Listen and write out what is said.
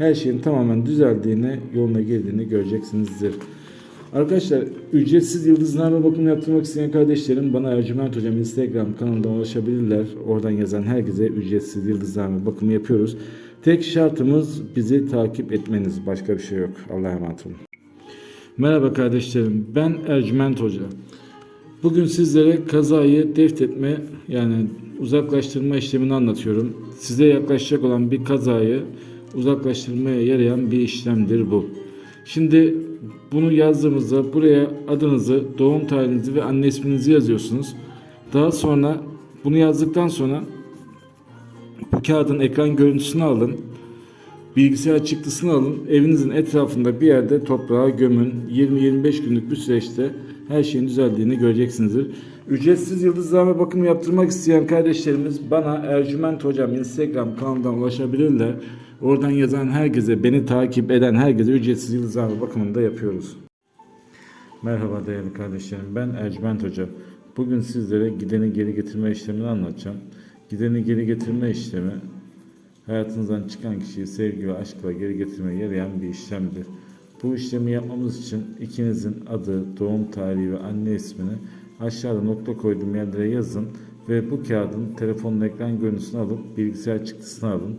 her şeyin tamamen düzeldiğini, yoluna girdiğini göreceksinizdir. Arkadaşlar ücretsiz yıldızlarla bakım yaptırmak isteyen kardeşlerim bana Ercüment Hocam Instagram kanalından ulaşabilirler. Oradan yazan herkese ücretsiz yıldızlarla bakımı yapıyoruz. Tek şartımız bizi takip etmeniz. Başka bir şey yok. Allah'a emanet olun. Merhaba kardeşlerim. Ben Ercüment Hoca. Bugün sizlere kazayı deftetme yani uzaklaştırma işlemini anlatıyorum. Size yaklaşacak olan bir kazayı uzaklaştırmaya yarayan bir işlemdir bu. Şimdi bunu yazdığımızda buraya adınızı, doğum tarihinizi ve anne isminizi yazıyorsunuz. Daha sonra bunu yazdıktan sonra bu kağıdın ekran görüntüsünü alın. Bilgisayar çıktısını alın. Evinizin etrafında bir yerde toprağa gömün. 20-25 günlük bir süreçte her şeyin düzeldiğini göreceksinizdir. Ücretsiz yıldızlama bakım yaptırmak isteyen kardeşlerimiz bana Ercüment Hocam Instagram kanalından ulaşabilirler. Oradan yazan herkese, beni takip eden herkese ücretsiz yıldızlama bakımını da yapıyoruz. Merhaba değerli kardeşlerim. Ben Ercüment Hoca. Bugün sizlere gideni geri getirme işlemini anlatacağım. Gideni geri getirme işlemi hayatınızdan çıkan kişiyi sevgi ve aşkla geri getirmeye yarayan bir işlemdir. Bu işlemi yapmamız için ikinizin adı, doğum tarihi ve anne ismini aşağıda nokta koyduğum yerlere yazın ve bu kağıdın telefonun ekran görüntüsünü alıp bilgisayar çıktısını alın.